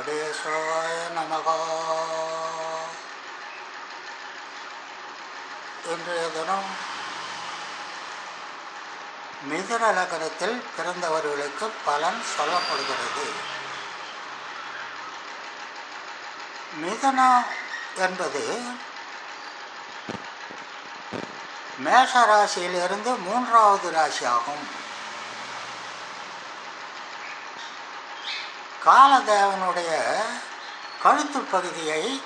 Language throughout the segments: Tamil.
வெங்கடேசாய நமகா இன்றைய தினம் மிதன லக்னத்தில் பிறந்தவர்களுக்கு பலன் சொல்லப்படுகிறது. மிதனா என்பது மேஷ ராசியிலிருந்து மூன்றாவது ராசியாகும். காலதேவனுடைய கழுத்து பகுதியை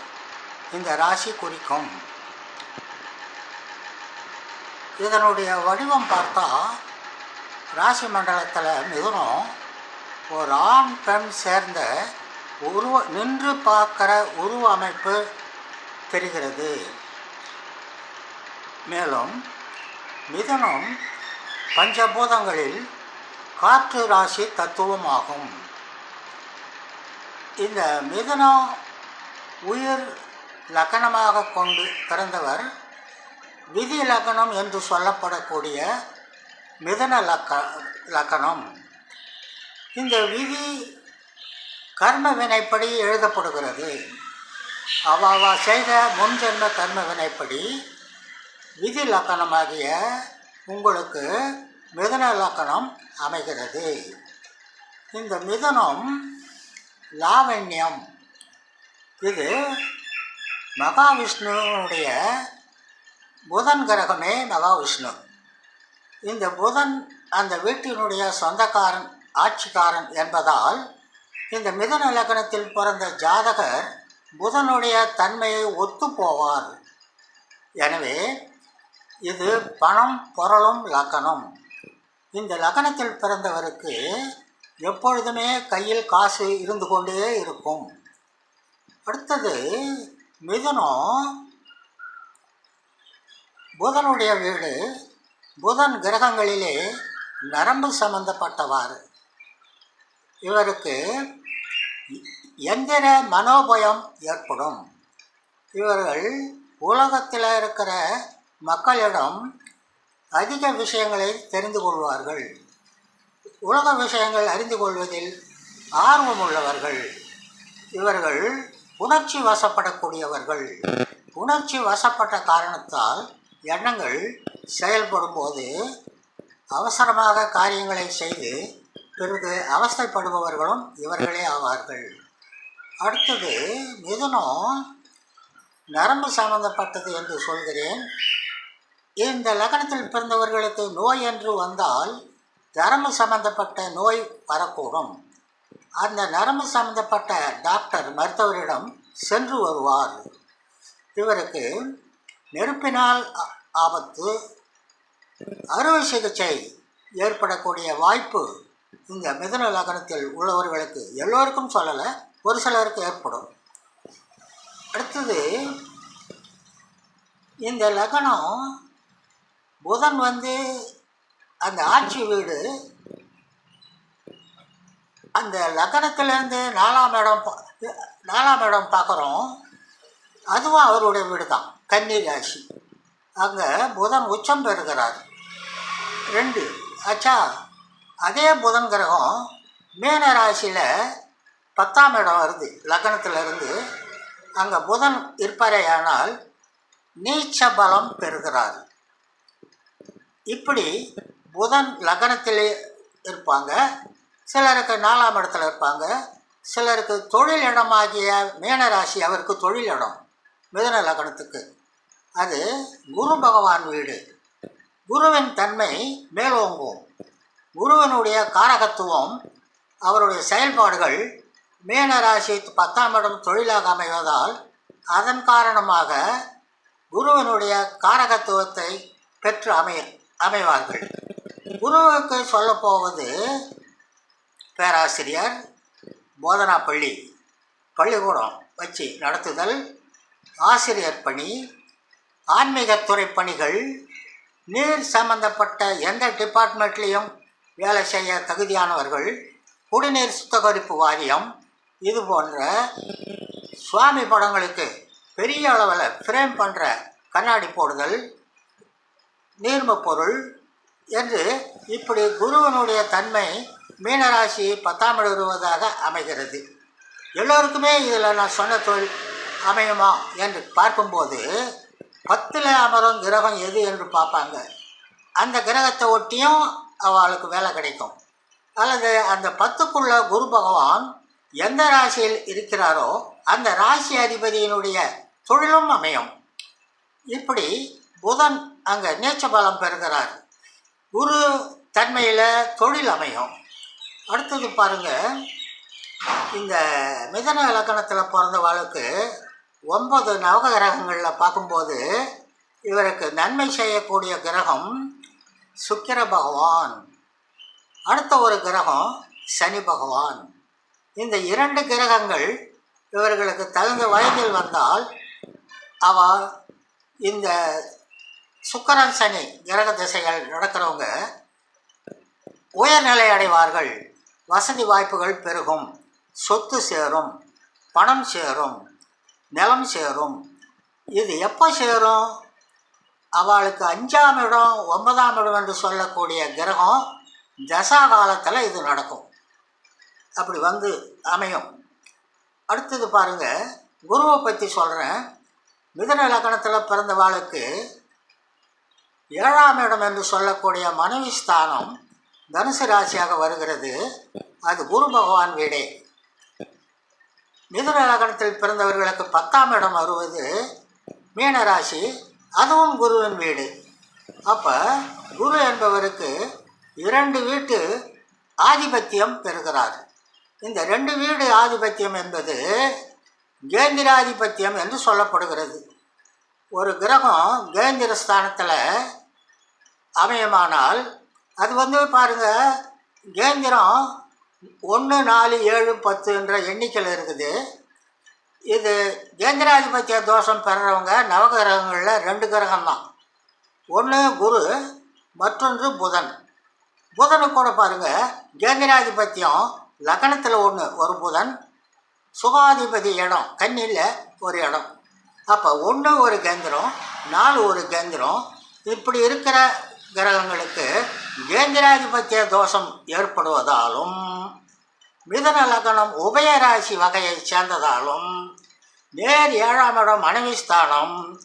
இந்த ராசி குறிக்கும். இதனுடைய வடிவம் பார்த்தா ராசி மண்டலத்தில் மிதுனம் ஒரு ஆண் பெண் சேர்ந்த உருவ நின்று பார்க்குற உருவ அமைப்பு தெரிகிறது. மேலும் மிதுனம் பஞ்சபூதங்களில் காற்று ராசி தத்துவமாகும். இந்த மிதனம் உயிர் லக்கணமாக கொண்டு பிறந்தவர் விதி லக்கணம் என்று சொல்லப்படக்கூடிய மிதன லக்க லக்கணம். இந்த விதி கர்ம வினைப்படி எழுதப்படுகிறது. அவாவா செய்த முன்ஜென்ம கர்ம வினைப்படி விதி லக்கணமாகிய உங்களுக்கு மிதன லக்கணம் அமைகிறது. இந்த மிதனம் லாவண்யம். இது மகாவிஷ்ணுனுடைய புதன் கிரகமே மகாவிஷ்ணு. இந்த புதன் அந்த வீட்டினுடைய சொந்தக்காரன் ஆட்சிக்காரன் என்பதால் இந்த மிதன லக்னத்தில் பிறந்த ஜாதகர் புதனுடைய தன்மையை ஒத்து போவார். எனவே இது பணம் பொருளும் லக்கணம். இந்த லக்னத்தில் பிறந்தவருக்கு எப்பொழுதுமே கையில் காசு இருந்து கொண்டே இருக்கும். அடுத்தது மிதுனம் புதனுடைய வீடு புதன் கிரகங்களிலே நரம்பு சம்பந்தப்பட்டவாறு. இவருக்கு எந்திர மனோபயம் ஏற்படும். இவர்கள் உலகத்தில் இருக்கிற மக்களிடம் அதிக விஷயங்களை தெரிந்து கொள்வார்கள். உலக விஷயங்கள் அறிந்து கொள்வதில் ஆர்வமுள்ளவர்கள் இவர்கள் உணர்ச்சி வசப்படக்கூடியவர்கள். உணர்ச்சி வசப்பட்ட காரணத்தால் எண்ணங்கள் செயல்படும் போது அவசரமாக காரியங்களை செய்து பிறகு அவஸ்தைப்படுபவர்களும் இவர்களே ஆவார்கள். அடுத்தது மிதுனம் நரம்பு சம்பந்தப்பட்டது என்று சொல்கிறேன். இந்த லக்னத்தில் பிறந்தவர்களுக்கு நோய் என்று வந்தால் நரம்பு சம்பந்தப்பட்ட நோய் வரக்கூடும். அந்த நரம்பு சம்பந்தப்பட்ட டாக்டர் மருத்துவரிடம் சென்று வருவார். இவருக்கு நெருப்பினால் ஆபத்து அறுவை சிகிச்சை ஏற்படக்கூடிய வாய்ப்பு இந்த மிதுன லக்னத்தில் உள்ளவர்களுக்கு எல்லோருக்கும் சொல்லலை ஒரு சிலருக்கு ஏற்படும். அடுத்தது இந்த லக்னம் புதன் வந்து அந்த ஆட்சி வீடு அந்த லக்கணத்திலேருந்து நாலாம் இடம் பா- நாலாம் இடம் பார்க்குறோம். அதுவும் அவருடைய வீடு தான் கன்னி ராசி அங்கே புதன் உச்சம் பெறுகிறார். ரெண்டு ஆச்சா அதே புதன் கிரகம் மீன ராசியில் பத்தாம் இடம் வருது லக்னத்திலிருந்து அங்கே புதன் இருப்பாரேயானால் நீச்ச பலம் பெறுகிறார். இப்படி புதன் லக்னத்திலே இருப்பாங்க. சிலருக்கு நாலாம் இடத்துல இருப்பாங்க. சிலருக்கு தொழில் இடமாகிய மீனராசி அவருக்கு தொழில் இடம் மிதன லக்னத்துக்கு. அது குரு பகவான் வீடு. குருவின் தன்மை மேலோங்கும். குருவினுடைய காரகத்துவம் அவருடைய செயல்பாடுகள் மீனராசி பத்தாம் இடம் தொழிலாக அமைவதால் அதன் காரணமாக குருவினுடைய காரகத்துவத்தை பெற்று அமைய அமைவார்கள். குருவுக்கு சொல்லப்போவது பேராசிரியர் போதனா பள்ளி பள்ளிக்கூடம் வச்சு நடத்துதல் ஆசிரியர் பணி ஆன்மீகத்துறை பணிகள் நீர் சம்பந்தப்பட்ட எந்த டிபார்ட்மெண்ட்லேயும் வேலை செய்ய தகுதியானவர்கள் குடிநீர் சுத்தகரிப்பு வாரியம் இது போன்ற சுவாமி படங்களுக்கு பெரிய அளவில் ஃப்ரேம் பண்ணுற கண்ணாடி போடுதல் நீர்ம பொருள் என்று இப்படி குருவனுடைய தன்மை மீனராசி பத்தாம் வருவதாக அமைகிறது. எல்லோருக்குமே இதில் நான் சொன்ன தொழில் அமையுமா என்று பார்க்கும்போது பத்தில் அமரும் கிரகம் எது என்று பார்ப்பாங்க. அந்த கிரகத்தை ஒட்டியும் அவளுக்கு வேலை கிடைக்கும். அல்லது அந்த பத்துக்குள்ள குரு பகவான் எந்த ராசியில் இருக்கிறாரோ அந்த ராசி அதிபதியினுடைய தொழிலும் அமையும். இப்படி புதன் அங்கே நேச்ச பலம் பெறுகிறார். குரு தன்மையில் தொழில் அமையும். அடுத்தது பாருங்க இந்த மிதன இலக்கணத்தில் பிறந்த வாழ்க்கு ஒன்பது நவகிரகங்களில் பார்க்கும்போது இவருக்கு நன்மை செய்யக்கூடிய கிரகம் சுக்கிர பகவான். அடுத்த ஒரு கிரகம் சனி பகவான். இந்த இரண்டு கிரகங்கள் இவர்களுக்கு தகுந்த வயதில் வந்தால் அவ இந்த சுக்கரன் சனி கிரக திசைகள் நடக்கிறவங்க உயர்நிலை அடைவார்கள். வசதி வாய்ப்புகள் பெருகும். சொத்து சேரும். பணம் சேரும். நிலம் சேரும். இது எப்போ சேரும்? அவளுக்கு அஞ்சாம் இடம் ஒன்பதாம் இடம் என்று சொல்லக்கூடிய கிரகம் தசா காலத்தில் இது நடக்கும். அப்படி வந்து அமையும். அடுத்தது பாருங்கள் குருவை பற்றி சொல்கிறேன் மிதன இலக்கணத்தில் பிறந்தவாளுக்கு ஏழாம் இடம் என்று சொல்லக்கூடிய மனைவி ஸ்தானம் தனுசு ராசியாக வருகிறது. அது குரு பகவான் வீடே. மிதுன லக்னத்தில் பிறந்தவர்களுக்கு பத்தாம் இடம் வருவது மீனராசி அதுவும் குருவின் வீடு. அப்போ குரு என்பவருக்கு இரண்டு வீட்டு ஆதிபத்தியம் பெறுகிறார். இந்த ரெண்டு வீடு ஆதிபத்தியம் என்பது கேந்திராதிபத்தியம் என்று சொல்லப்படுகிறது. ஒரு கிரகம் கேந்திர ஸ்தானத்தில் அமையமானால் அது வந்து பாருங்க கேந்திரம் ஒன்று நாலு ஏழு பத்துன்ற எண்ணிக்கையில் இருக்குது. இது கேந்திராதிபத்திய தோஷம் பெறுறவங்க நவகிரகங்களில் ரெண்டு கிரகம்தான். ஒன்று குரு மற்றொன்று புதன். புதனு கூட பாருங்க கேந்திராதிபத்தியம் லக்னத்தில் ஒன்று ஒரு புதன். சுகாதிபதி இடம் கன்னியில் ஒரு இடம். அப்போ ஒன்று ஒரு கேந்திரம் நாலு ஒரு கேந்திரம் இப்படி இருக்கிற கிரகங்களுக்கு கேந்திராதிபத்திய தோஷம் ஏற்படுவதாலும் மிதன லக்னம் உபயராசி வகையைச் சேர்ந்ததாலும் நேர் ஏழாம் இடம் மனைவி ஸ்தானம்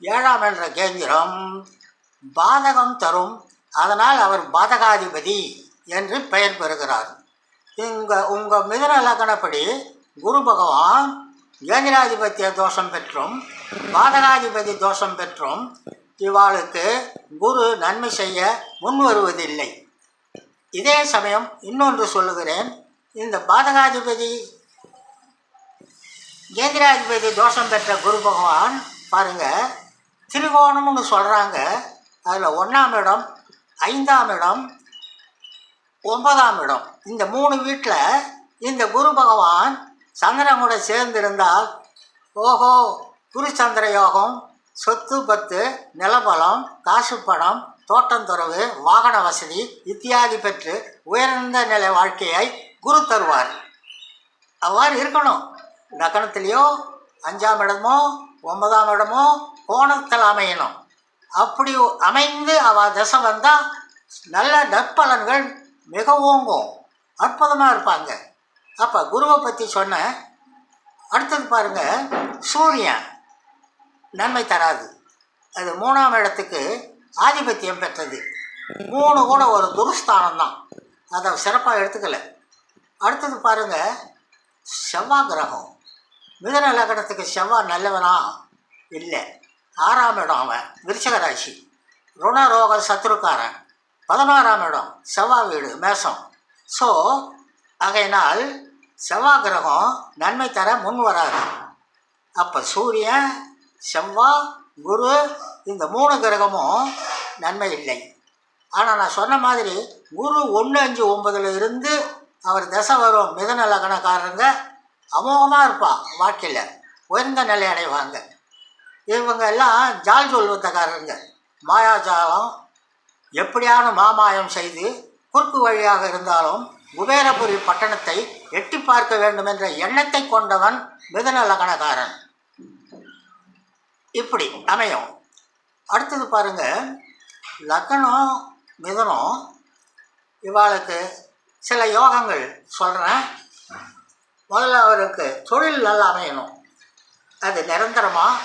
ஏழாம் என்ற கேந்திரம் பாதகம் தரும். அதனால் அவர் பாதகாதிபதி என்று பெயர் பெறுகிறார். இங்கே உங்கள் மிதன லக்னப்படி குரு பகவான் கேந்திராதிபத்திய தோஷம் பெற்றும் பாதகாதிபதி தோஷம் பெற்றும் இவாளுக்கு குரு நன்மை செய்ய முன் வருவதில்லை இதே சமயம் இன்னொன்று சொல்லுகிறேன். இந்த பாதகாதிபதி கேந்திராதிபதி தோஷம் பெற்ற குரு பகவான் பாருங்க திரிகோணம்னு சொல்கிறாங்க அதில் ஒன்றாம் இடம் ஐந்தாம் இடம் ஒன்பதாம் இடம். இந்த மூணு வீட்டில் இந்த குரு பகவான் சந்திரன் கூட சேர்ந்திருந்தால் ஓஹோ குருச்சந்திர யோகம் சொத்து பத்து நிலபலம் காசு பணம் தோட்டந்துறவு வாகன வசதி இத்தியாதி பெற்று உயர்ந்த நிலை வாழ்க்கையை குரு தருவார். அவ்வாறு இருக்கணும். லக்கணத்திலேயோ அஞ்சாம் இடமோ ஒன்பதாம் இடமோ கோணத்தில் அமையணும். அப்படி அமைந்து அவ தசை வந்தால் நல்ல நற்பலன்கள் மிக ஓங்கும். அற்புதமாக இருப்பாங்க. அப்போ குருவை பற்றி சொன்னேன் அடுத்தது பாருங்கள் சூரியன். நன்மை தராது. அது மூணாம் இடத்துக்கு ஆதிபத்தியம் பெற்றது. மூணு கூட ஒரு துருஸ்தானம் தான். அதை சிறப்பாக எடுத்துக்கலை. அடுத்தது பாருங்கள் செவ்வாய் கிரகம். மிதன லக்னத்துக்கு செவ்வாய் நல்லவனா? இல்லை. ஆறாம் இடம் அவன் விருச்சக ராசி. ருணரோக சத்ருக்காரன். பதினாறாம் இடம் செவ்வாய் வீடு மேசம் ஸோ ஆகையினால் செவ்வாய் கிரகம் நன்மை தர முன் வராது. அப்போ சூரியன் செவ்வாய் குரு இந்த மூணு கிரகமும் நன்மை இல்லை. ஆனால் நான் சொன்ன மாதிரி குரு ஒன்று அஞ்சு ஒன்பதுல இருந்து அவர் தசை வரும் மிதன லக்னக்காரங்க அமோகமாக இருப்பான் வாழ்க்கையில். உயர்ந்த நிலை அடைவாங்க. இவங்க எல்லாம் ஜால் சொல்வத்தக்காரங்க. மாயாஜாலம் எப்படியான மாமாயம் செய்து குறுக்கு வழியாக இருந்தாலும் குபேரபுரி பட்டணத்தை எட்டி பார்க்க வேண்டும் என்ற எண்ணத்தை கொண்டவன் மிதன லக்னக்காரன். இப்படி அமையும். அடுத்தது பாருங்க. லக்னம் மிதனம் இவாளுக்கு சில யோகங்கள் சொல்கிறேன் முதல்ல அவருக்கு தொழில் நல்லா அமையணும். அது நிரந்தரமாக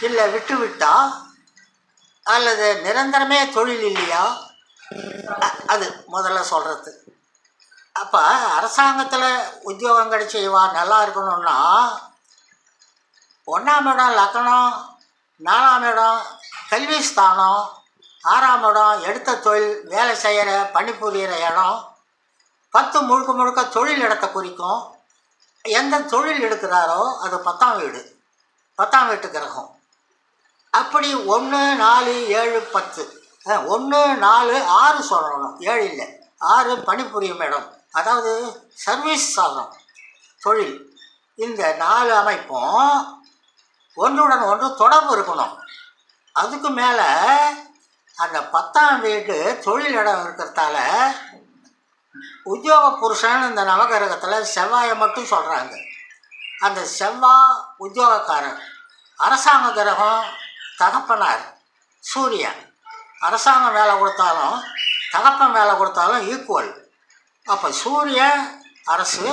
இல்லை விட்டு விட்டா அல்லது நிரந்தரமே தொழில் இல்லையா? அது முதல்ல சொல்கிறது அப்போ அரசாங்கத்தில் உத்தியோகம் கிடைச்சி நல்லா இருக்கணும்னா ஒன்றாம் இடம் லக்கணம் நாலாம் இடம் கல்வி ஸ்தானம் ஆறாம் இடம் எடுத்த தொழில் வேலை செய்கிற பணிபுரிகிற இடம். பத்து முழுக்க முழுக்க தொழில் இடத்தை குறிக்கும். எந்த தொழில் எடுக்கிறாரோ அது பத்தாம் வீடு பத்தாம் வீட்டு கிரகம். அப்படி ஒன்று நாலு ஏழு பத்து. ஒன்று நாலு ஆறு சொல்லணும். ஏழு இல்லை ஆறு பணிபுரியும் இடம். அதாவது சர்வீஸ் சாதனம் தொழில். இந்த நாலு அமைப்பும் ஒன்றுடன் ஒன்று தொடர்பு இருக்கணும். அதுக்கு மேலே அந்த பத்தாம் வீடு தொழில் இடம் இருக்கிறதால உத்தியோக புருஷன் இந்த நவகிரகத்தில் செவ்வாயை மட்டும் சொல்கிறாங்க அந்த செவ்வாய் உத்தியோகக்காரன் அரசாங்க கிரகம் தகப்பனார் சூரியன். அரசாங்கம் வேலை கொடுத்தாலும் தகப்பன் வேலை கொடுத்தாலும் ஈக்குவல் அப்போ சூரியன் அரசு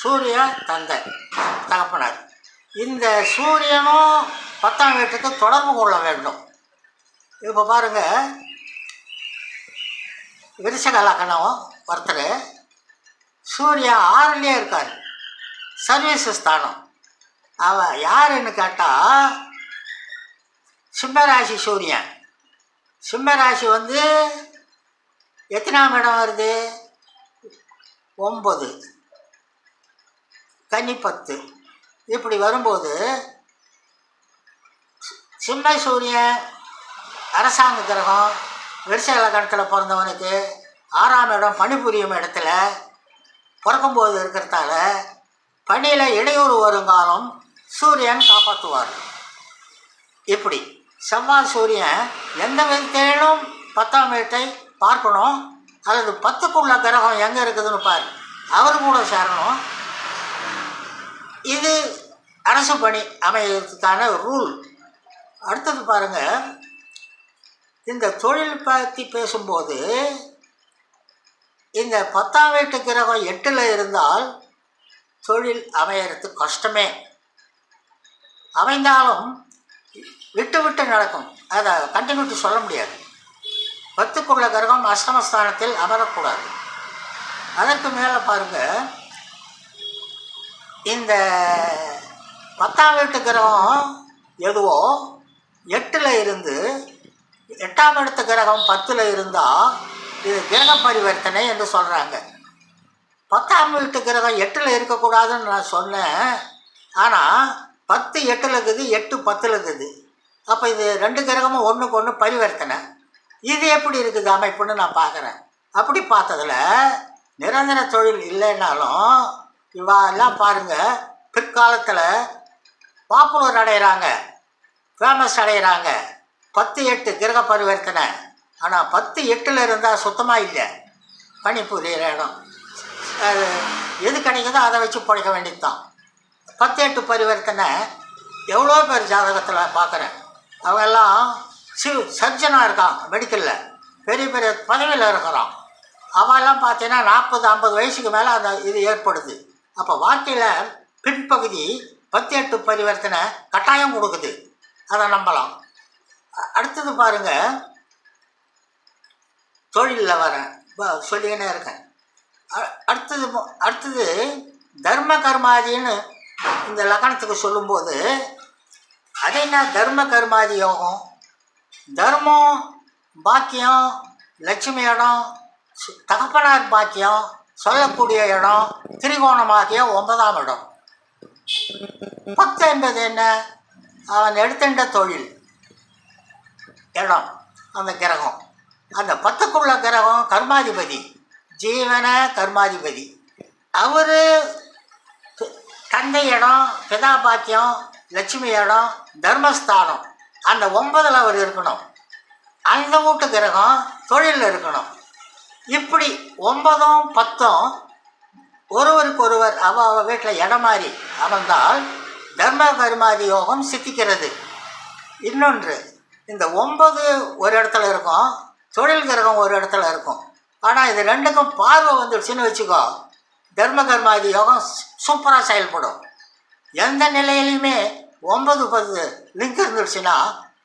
சூரிய தந்தை தகப்பனார். இந்த சூரியனும் பத்தாம் வீட்டுக்கு தொடர்பு கொள்ள வேண்டும். இப்போ பாருங்கள் விருச்சக லக்கணம் ஒருத்தர் சூர்யா ஆறுலேயே இருக்கார். சர்வீஸ் ஸ்தானம். அவ யாருன்னு கேட்டால் சிம்மராசி சூரியன். சிம்மராசி வந்து எத்தனாம் இடம் வருது? ஒம்பது கன்னி பத்து இப்படி வரும்போது சிம்மை சூரியன் அரசாங்க கிரகம் விரிசல கணத்தில் பிறந்தவனுக்கு ஆறாம் இடம் பணிபுரியும் இடத்துல பிறக்கும்போது இருக்கிறதால பணியில் இடையூறு வருங்காலம் சூரியன் காப்பாற்றுவார் இப்படி செவ்வாய் சூரியன் எந்த விதத்திலும் பத்தாம் வீட்டை பார்க்கணும். அல்லது பத்துக்குள்ள கிரகம் எங்கே இருக்குதுன்னு பாரு. அவர் கூட சேரணும். இது அரசு பணி அமையறதுக்கான ரூல் அடுத்தது பாருங்கள் இந்த தொழில் பற்றி பேசும்போது இந்த பத்தாம் வீட்டு கிரகம் எட்டில் இருந்தால் தொழில் அமையறது கஷ்டமே. அமைந்தாலும் விட்டு விட்டு நடக்கும். அதை கண்டினியூட்டி சொல்ல முடியாது. பத்துக்குள்ள கிரகம் அஷ்டமஸ்தானத்தில் அமரக்கூடாது. அதற்கு மேலே பாருங்க. இந்த பத்தாம் வீட்டு கிரகம் எதுவோ? எட்டில் இருந்து எட்டாம் இடத்து கிரகம் பத்தில் இருந்தால் இது கிரக பரிவர்த்தனை என்று சொல்கிறாங்க பத்தாம் வீட்டு கிரகம் எட்டில் இருக்கக்கூடாதுன்னு நான் சொன்னேன். ஆனால் பத்து எட்டில் இருக்குது எட்டு பத்தில் இருக்குது. அப்போ இது ரெண்டு கிரகமும் ஒன்றுக்கு ஒன்று பரிவர்த்தனை. இது எப்படி இருக்குது? அமைப்புன்னு நான் பார்க்குறேன் அப்படி பார்த்ததில் நிரந்தர தொழில் இல்லைன்னாலும் இவா எல்லாம் பாருங்கள் பிற்காலத்தில் பாப்புலர் அடைகிறாங்க ஃபேமஸ் அடைகிறாங்க பத்து எட்டு கிரக பரிவர்த்தனை. ஆனால் பத்து எட்டில் இருந்தால் சுத்தமாக இல்லை. பனிபுரியிற இடம். அது எது கிடைக்குதோ அதை வச்சு பிழைக்க வேண்டியது தான் பத்து எட்டு பரிவர்த்தனை. எவ்வளோ பேர் ஜாதகத்தில் பார்க்குறேன் அவங்கெல்லாம் சி சர்ஜனாக இருக்கான் மெடிக்கலில் பெரிய பெரிய பதவியில் இருக்கிறான். அவெல்லாம் பார்த்தீங்கன்னா நாற்பது ஐம்பது வயசுக்கு மேலே அந்த இது ஏற்படுது. அப்போ வாழ்க்கையில் பின்பகுதி பத்து எட்டு பரிவர்த்தனை கட்டாயம் கொடுக்குது. அதை நம்பலாம். அடுத்தது பாருங்கள் தொழிலில் வரேன். சொல்லிக்கினே இருக்கேன். அடுத்தது அடுத்தது தர்ம கர்மாதின்னு இந்த லக்கணத்துக்கு சொல்லும்போது அதே என்ன தர்ம கர்மாதி யோகம்? தர்மம் பாக்கியம் லட்சுமி இடம் தகப்பனார் பாக்கியம் சொல்லக்கூடிய இடம் திரிகோணமாகிய ஒன்பதாம் இடம். பத்து என்பது என்ன? அவன் எடுத்துட்ட தொழில். இடம் அந்த கிரகம். அந்த பத்துக்குள்ள கிரகம் கர்மாதிபதி. ஜீவன கர்மாதிபதி. அவர் தந்தை இடம் பிதா பாக்கியம் லட்சுமி இடம் தர்மஸ்தானம். அந்த ஒன்பதில் அவர் இருக்கணும். அந்த வீட்டு கிரகம் தொழிலில் இருக்கணும். இப்படி ஒன்பதும் பத்தும் ஒருவருக்கு ஒருவர் அவ அவ வீட்டில் இடம் மாறி அமர்ந்தால் தர்ம கருமாதி யோகம் சித்திக்கிறது. இன்னொன்று இந்த ஒன்பது ஒரு இடத்துல இருக்கும் தொழில் கிரகம் ஒரு இடத்துல இருக்கும். ஆனால் இது ரெண்டுக்கும் பார்வை வந்துடுச்சுன்னு வச்சுக்கோ. தர்ம கர்மாதி யோகம் சூப்பராக செயல்படும். எந்த நிலையிலையுமே ஒன்பது பத்து லிங்க் இருந்துச்சுன்னா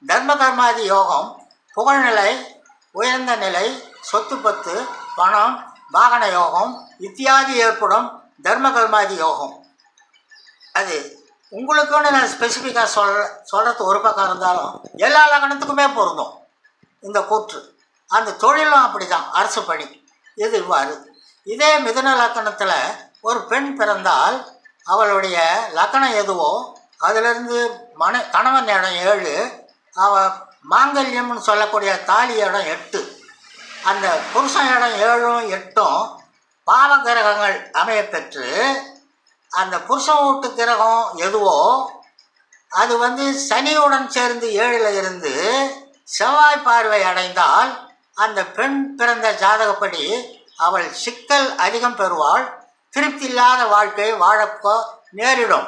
தர்ம கர்மாதி யோகம் புகழ்நிலை உயர்ந்த நிலை சொத்து பத்து பணம் வாகன யோகம் இத்தியாதி ஏற்படும் தர்ம கர்மாதி யோகம். அது உங்களுக்குன்னு நான் ஸ்பெசிஃபிக்காக சொல் சொல்கிறது ஒரு பக்கம் இருந்தாலும் எல்லா லக்னத்துக்குமே பொருந்தும் இந்த கூற்று. அந்த தொழிலும் அப்படி தான் அரசு பணி. இது இவ்வாறு. இதே மிதுன லக்கணத்தில் ஒரு பெண் பிறந்தால் அவளுடைய லக்கணம் எதுவோ அதுலேருந்து மன கணவன் இடம் ஏழு அவன் மாங்கல்யம்னு சொல்லக்கூடிய தாலி இடம் எட்டு. அந்த புருஷன் இடம் ஏழும் எட்டும் பாவ கிரகங்கள் அமையப்பெற்று அந்த புருஷன் வீட்டு கிரகம் எதுவோ அது வந்து சனியுடன் சேர்ந்து ஏழில் இருந்து செவ்வாய் பார்வை அடைந்தால் அந்த பெண் பிறந்த ஜாதகப்படி அவள் சிக்கல் அதிகம் பெறுவாள் திருப்தி இல்லாத வாழ்க்கை வாழப்போ நேரிடும்.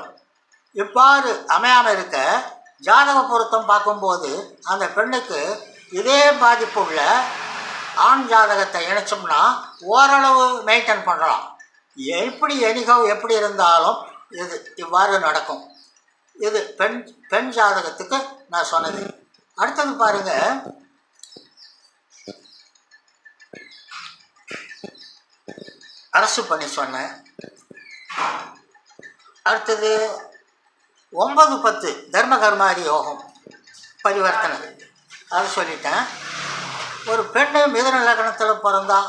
இவ்வாறு அமையாமல் இருக்க? ஜாதக பொருத்தம் பார்க்கும்போது அந்த பெண்ணுக்கு இதே பாதிப்பு உள்ள ஆண் ஜாதகத்தை இணைச்சோம்னா ஓரளவு மெயின்டைன் பண்ணலாம். எப்படி எனிகவ் எப்படி இருந்தாலும் இது இவ்வாறு நடக்கும். இது பெண் பெண் ஜாதகத்துக்கு நான் சொன்னது. அடுத்தது பாருங்க. அரசு பணி சொன்னேன். அடுத்தது ஒன்பது பத்து தர்ம கர்மாதி யோகம் பரிவர்த்தனை. அதை சொல்லிட்டேன். ஒரு பெண்ணு மிதன லக்னத்தில் பிறந்தா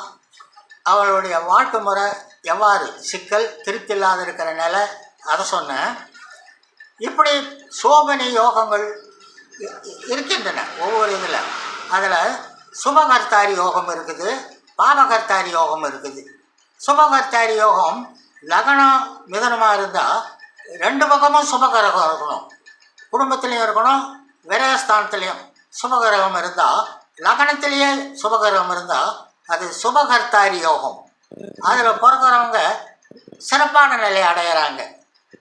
அவளுடைய வாழ்க்கை முறை எவ்வாறு சிக்கல் திருப்தி இல்லாத இருக்கிற நிலை அதை சொன்னேன். இப்படி சோபனி யோகங்கள் இருக்கின்றன ஒவ்வொரு இதில். அதில் சுபகர்த்தாரி யோகம் இருக்குது பாபகர்த்தாரி யோகம் இருக்குது. சுபகர்த்தாரி யோகம் லக்னம் மிதனமாக இருந்தால் ரெண்டு பக்கமும் சுபகிரகம் இருக்கணும். குடும்பத்திலையும் இருக்கணும் விரயஸ்தானத்துலேயும் சுபகரகம் இருந்தால் லக்னத்திலேயே சுபகரகம் இருந்தால் அது சுபகர்த்தாரி யோகம். அதில் பிறக்கிறவங்க சிறப்பான நிலையை அடையிறாங்க.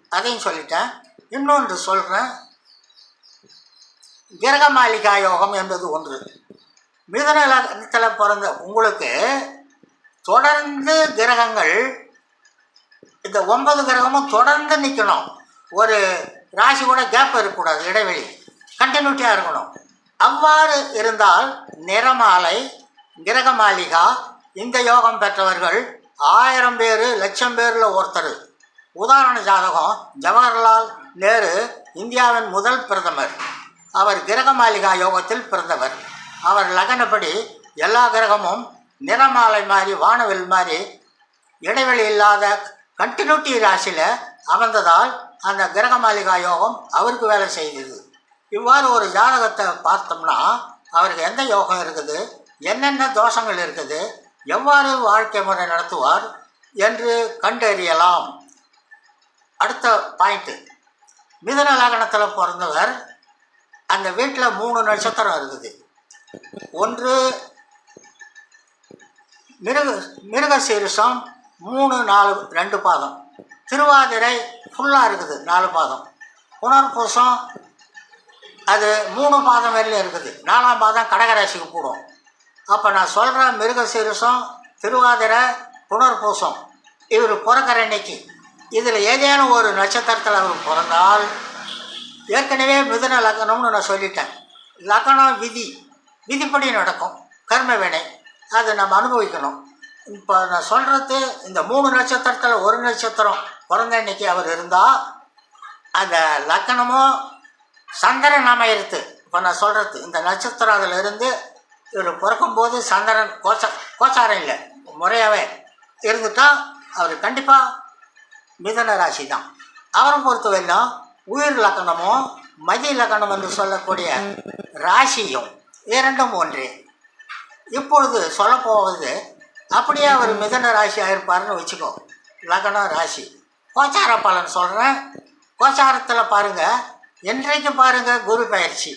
அதையும் சொல்லிட்டேன். இன்னொன்று சொல்கிறேன் கிரகமாலிகா யோகம் என்பது ஒன்று. மிதுன லக்னத்தில் பிறந்த உங்களுக்கு தொடர்ந்து கிரகங்கள் இந்த ஒன்பது கிரகமும் தொடர்ந்து நிற்கணும் ஒரு ராசி கூட கேப் இருக்கக்கூடாது இடைவெளி. கண்டினியூட்டியாக இருக்கணும். அவ்வாறு இருந்தால் நிறமாலை கிரகமாலிகா இந்த யோகம் பெற்றவர்கள் ஆயிரம் பேர் லட்சம் பேரில் ஒருத்தர். உதாரண ஜாதகம் ஜவஹர்லால் நேரு இந்தியாவின் முதல் பிரதமர். அவர் கிரகமாலிகா யோகத்தில் பிறந்தவர். அவர் லகனப்படி எல்லா கிரகமும் நிறமாலை மாதிரி வானவில் மாதிரி இடைவெளி இல்லாத கண்டினியூட்டி ராசியில் அமர்ந்ததால் அந்த கிரகமாலிகா யோகம் அவருக்கு வேலை செய்தது இவ்வாறு ஒரு ஜாதகத்தை பார்த்தோம்னா அவருக்கு எந்த யோகம் இருக்குது? என்னென்ன தோஷங்கள் இருக்குது? எவ்வாறு வாழ்க்கை முறை நடத்துவார் என்று கண்டறியலாம். அடுத்த பாயிண்ட்டு மிதன லக்னத்தில் பிறந்தவர் அந்த வீட்டில் மூணு நட்சத்திரம் இருக்குது. ஒன்று மிருக மிருக சீரிஷம் மூணு நாலு ரெண்டு பாதம். திருவாதிரை ஃபுல்லாக இருக்குது நாலு பாதம். புனர்பூசம் அது மூணு பாதம் வரையிலும் இருக்குது. நாலாம் பாதம் கடகராசிக்கு போடும். அப்போ நான் சொல்கிற மிருகசீரிசம் திருவாதிரை புனர்பூசம் இவர் பிறக்கிற அன்னைக்கு. இதில் ஏதேனும் ஒரு நட்சத்திரத்தில் அவர் பிறந்தால் ஏற்கனவே மிதுன லக்னம்னு நான் சொல்லிட்டேன். லக்னம் விதி. விதிப்படி நடக்கும். கர்ம வினை. அதை நம்ம அனுபவிக்கணும். இப்போ நான் சொல்கிறது இந்த மூணு நட்சத்திரத்தில் ஒரு நட்சத்திரம் பிறந்த அன்னைக்கு அவர் இருந்தால் அந்த லக்கணமும் சந்திரன் அமையிறது இப்போ நான் சொல்கிறது இந்த நட்சத்திரம் அதில் இருந்து இவர் பிறக்கும்போது சந்திரன் கோச்ச கோச்சாரம் இல்லை முறையாகவே இருந்துட்டால் அவர் கண்டிப்பாக மிதன ராசி தான் அவரை பொறுத்தவரையிலும் உயிர் லக்கணமும் மதி லக்கணம் என்று சொல்லக்கூடிய ராசியும் இரண்டும் ஒன்றே. இப்பொழுது சொல்லப்போவது அப்படியே அவர் மிதன ராசி ஆயிருப்பாருன்னு வச்சுக்கோ. லக்னம் ராசி. கோச்சார பலன் சொல்கிறேன் கோச்சாரத்தில் பாருங்கள் என்றைக்கு பாருங்கள் குரு பயிற்சி.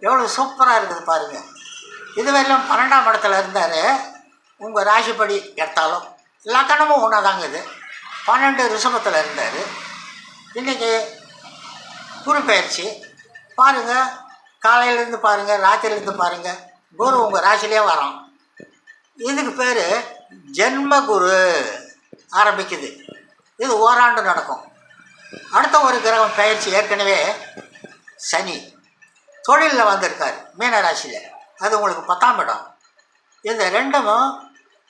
எவ்வளோ சூப்பராக இருக்குது பாருங்கள் இதுவரையிலும் பன்னெண்டாம் இடத்துல இருந்தார். உங்கள் ராசிப்படி எடுத்தாலும் லக்கணமும் ஒன்றா தாங்க இது. பன்னெண்டு ரிஷபத்தில் இருந்தார். இன்றைக்கி குரு பயிற்சி. பாருங்கள் காலையிலேருந்து பாருங்கள் ராத்திரிலேருந்து பாருங்கள் குரு உங்கள் ராசிலே வரோம் இதுக்கு பேர் ஜென்மகுரு ஆரம்பிக்குது. இது ஓராண்டு நடக்கும். அடுத்த ஒரு கிரகம் பயிற்சி ஏற்கனவே சனி. தொழிலில் வந்திருக்கார் மீனராசியில். அது உங்களுக்கு பத்தாம் இடம். இந்த ரெண்டும்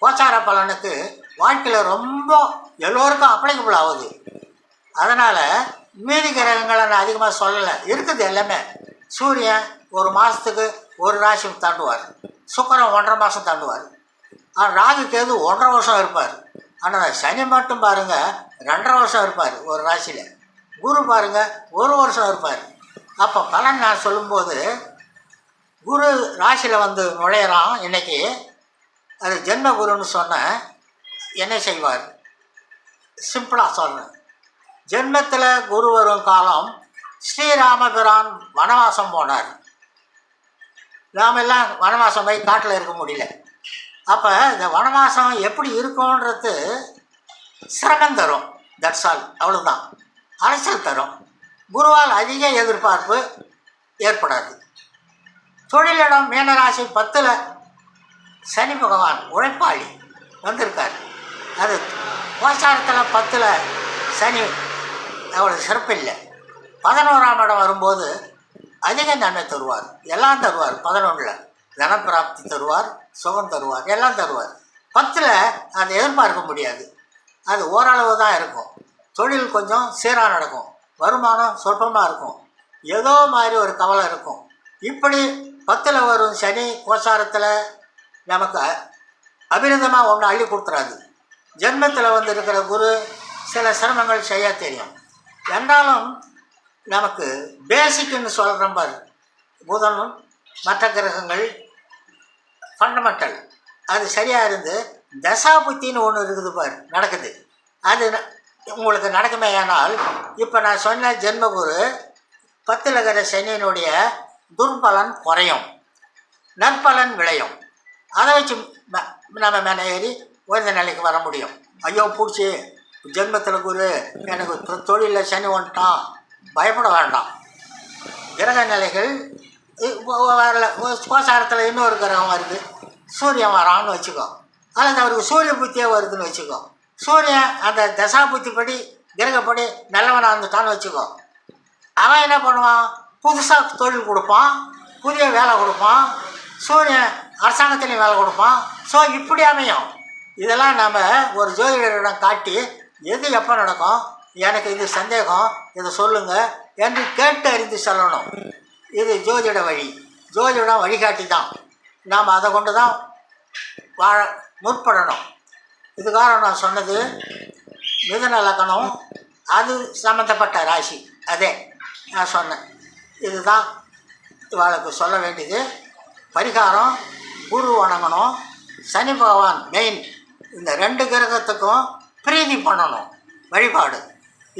கோச்சார பலனுக்கு வாழ்க்கையில் ரொம்ப எல்லோருக்கும் அப்ளைகபிள் ஆகுது. அதனால் மீதி கிரகங்களை நான் அதிகமாக சொல்லலை. இருக்குது எல்லாமே. சூரியன் ஒரு மாதத்துக்கு ஒரு ராசி தாண்டுவார். சுக்கரம் ஒன்றரை மாதம் தாண்டுவார். ஆனால் ராகு கேது ஒன்றரை வருஷம் இருப்பார். ஆனால் சனி மட்டும் பாருங்கள் ரெண்டரை வருஷம் இருப்பார் ஒரு ராசியில். குரு பாருங்கள் ஒரு வருஷம் இருப்பார். அப்போ பலன் நான் சொல்லும்போது குரு ராசியில் வந்து நுழையிறான் இன்றைக்கி அது ஜென்ம குருன்னு சொன்னேன் என்ன செய்வார்? சிம்பிளாக சொல்கிறேன் ஜென்மத்தில் குரு வரும் காலம் ஸ்ரீராமபிரான் வனவாசம் போனார். நாமெல்லாம் வனவாசம் போய் காட்டில் இருக்க முடியல. அப்போ இந்த வனவாசம் எப்படி இருக்கும்ன்றது சிரமம் தரும். தட்ஸ் ஆல் அவ்வளோதான் அலைச்சல் தரும். குருவால் அதிக எதிர்பார்ப்பு ஏற்படாது. தொழிலிடம் மீனராசி பத்தில் சனி பகவான் உழைப்பாளி வந்திருக்கார். அது கோச்சாரத்தில் பத்தில் சனி அவ்வளோ சிறப்பு இல்லை பதினோராம் இடம் வரும்போது அதிக நன்மை தருவார். எல்லாம் தருவார். பதினொன்றில் தனப்பிராப்தி தருவார். சுகம் தருவார் எல்லாம் தருவார். பத்தில் அதை எதிர்பார்க்க முடியாது. அது ஓரளவு தான் இருக்கும். தொழில் கொஞ்சம் சீராக நடக்கும். வருமானம் சொற்பமாக இருக்கும். ஏதோ மாதிரி ஒரு கவலை இருக்கும். இப்படி பத்தில் வரும் சனி கோசாரத்தில் நமக்கு அபிரதமாக ஒன்று அள்ளி கொடுத்துறாது ஜென்மத்தில் வந்து இருக்கிற குரு சில சிரமங்கள் செய்ய தெரியும். என்றாலும் நமக்கு பேசிக்குன்னு சொல்கிற மாதிரி புதனும் மற்ற கிரகங்கள் ஃபண்டமெண்டல் அது சரியாக இருந்து தசாபுத்தின்னு ஒன்று இருக்குது பாரு நடக்குது. அது உங்களுக்கு நடக்குமே ஆனால் இப்போ நான் சொன்ன ஜென்மகுரு பத்தில் இருக்கிற சனியினுடைய துர்பலன் குறையும். நற்பலன் விளையும். அதை வச்சு நம்ம மேலே ஏறி உயர்ந்த நிலைக்கு வர முடியும். ஐயோ பிடிச்சி. ஜென்மத்தில் குரு எனக்கு தொழிலில் சனி வந்துட்டான். பயப்பட வேண்டாம். கிரக நிலைகள் வரல. கோசாரத்தில் இன்னொரு கிரகம் வருது. சூரியன் வரான்னு வச்சுக்கோ. அல்லது அவருக்கு சூரிய புத்தியே வருதுன்னு வச்சுக்கோ. சூரியன் அந்த தசா புத்தி படி கிரகப்படி நல்லவனாக இருந்துட்டான்னு வச்சுக்கோ. அவன் என்ன பண்ணுவான்? புதுசாக தொழில் கொடுப்பான். புதிய வேலை கொடுப்பான். சூரியன் அரசாங்கத்திலையும் வேலை கொடுப்பான். ஸோ இப்படி அமையும். இதெல்லாம் நம்ம ஒரு ஜோதிடரிடம் காட்டி எது எப்போ நடக்கும்? எனக்கு இது சந்தேகம். இதை சொல்லுங்கள் என்று கேட்டு அறிந்து சொல்லணும். இது ஜோதிட வழி. ஜோதிடம் வழிகாட்டி தான் நாம் அதை கொண்டு தான் வாழ முற்படணும். இதுக்காக நான் சொன்னது மிதன லக்கணம் அது சம்மந்தப்பட்ட ராசி. அதே நான் சொன்னேன். இதுதான் இவளுக்கு சொல்ல வேண்டியது. பரிகாரம் குரு வணங்கணும். சனி பகவான் மெயின் இந்த ரெண்டு கிரகத்துக்கும் பிரீதி பண்ணணும். வழிபாடு.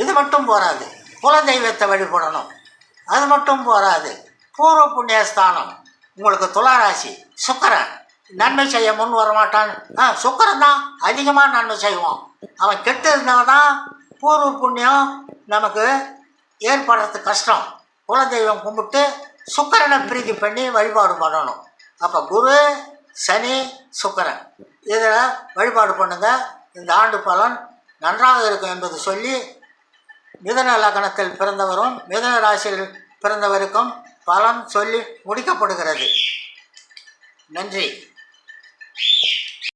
இது மட்டும் போராது குலதெய்வத்தை வழிபடணும். அது மட்டும் போராது பூர்வ புண்ணியஸ்தானம். உங்களுக்கு துளாராசி சுக்கரன். நன்மை செய்ய முன் வரமாட்டான். ஆ சுக்கரன் தான் அதிகமாக நன்மை செய்வான். அவன் கெட்டு இருந்தால் தான் பூர்வ புண்ணியம் நமக்கு ஏற்படுறது கஷ்டம். குலதெய்வம் கும்பிட்டு சுக்கரனை பிரீதி பண்ணி வழிபாடு பண்ணணும். அப்போ குரு சனி சுக்கரன். இதில் வழிபாடு பண்ணுங்கள் இந்த ஆண்டு பலன் நன்றாக இருக்கும் என்பது சொல்லி மிதன லக்னத்தில் பிறந்தவரும் மிதன ராசியில் பிறந்தவருக்கும் பலன் சொல்லி முடிக்கப்படுகிறது. நன்றி.